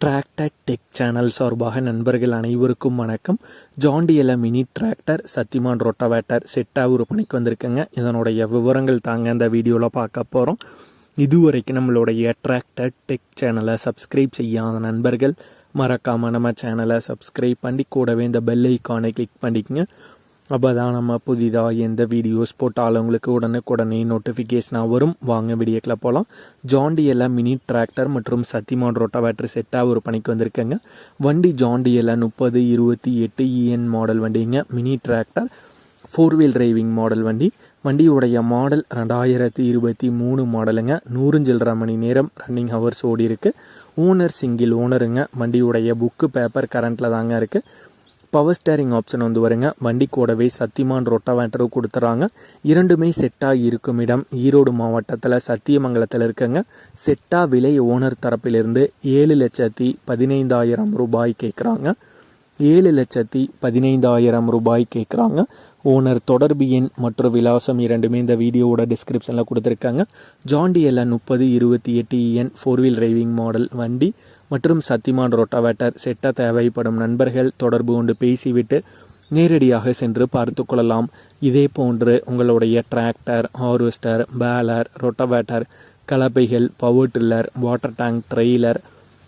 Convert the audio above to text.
Tractor tech channel சார்பாக நண்பர்கள் அனைவருக்கும் வணக்கம். ஜாண்டியில மினி டிராக்டர் சத்திமான் ரொட்டவேட்டர் செட்டாக விற்பனைக்கு வந்திருக்குங்க. இதனுடைய விவரங்கள் தாங்க இந்த வீடியோவில் பார்க்க போகிறோம் இதுவரைக்கும் நம்மளுடைய டிராக்டர் டெக் சேனலை சப்ஸ்கிரைப் செய்யாத நண்பர்கள் மறக்காமல் நம்ம சேனலை சப்ஸ்கிரைப் பண்ணி கூடவே இந்த பெல் ஐக்கானை கிளிக் பண்ணிக்கங்க. அப்போ தான் நம்ம புதிதாக எந்த வீடியோஸ் போட்டாலும் உங்களுக்கு உடனுக்குடனே நோட்டிஃபிகேஷனாக வரும். வாங்க வீடியோக்கில் போகலாம் ஜாண்டியில் மினி டிராக்டர் மற்றும் சத்திமான் ரோட்டாவேட்டர் செட்டாக ஒரு பணிக்கு வந்திருக்கேங்க. வண்டி ஜாண்டியில் முப்பது இருபத்தி எட்டு இஎன் மாடல் வண்டிங்க. Mini tractor four wheel driving model வண்டி. வண்டியுடைய மாடல் ரெண்டாயிரத்தி இருபத்தி மூணு மாடலுங்க நூறு சில்லரை மணி நேரம் ரன்னிங் ஹவர்ஸ் ஓடி இருக்குது ஓனர் சிங்கிள் ஓனருங்க வண்டியுடைய புக்கு பேப்பர் கரண்ட்டில் தாங்க இருக்குது பவர் ஸ்டேரிங் ஆப்ஷன் வந்து வருங்க வண்டி கூடவே சத்தியமான் ரொட்டாவேட்டரும் கொடுத்துறாங்க. இரண்டுமே செட்டாக இருக்கும் இடம். ஈரோடு மாவட்டத்தில் சத்தியமங்கலத்தில் இருக்குங்க. செட்டா விலை ஓனர் தரப்பிலிருந்து ஏழு லட்சத்தி பதினைந்தாயிரம் ரூபாய் கேட்குறாங்க ஏழு லட்சத்தி பதினைந்தாயிரம் ரூபாய் கேட்குறாங்க ஓனர் தொடர்பு எண் மற்றும் விலாசம் இரண்டுமே இந்த வீடியோவோட டிஸ்கிரிப்ஷனில் கொடுத்துருக்காங்க. ஜாண்டியல்ல முப்பது இருபத்தி எட்டு இஎன் ஃபோர் வீல் டிரைவிங் மாடல் வண்டி மற்றும் சத்திமான் ரோட்டாவேட்டர் செட்ட தேவைப்படும் நண்பர்கள் தொடர்பு கொண்டு பேசிவிட்டு நேரடியாக சென்று பார்த்து கொள்ளலாம். இதே போன்று உங்களுடைய tractor harvester baler rotavator கலப்பைகள் power tiller water tank trailer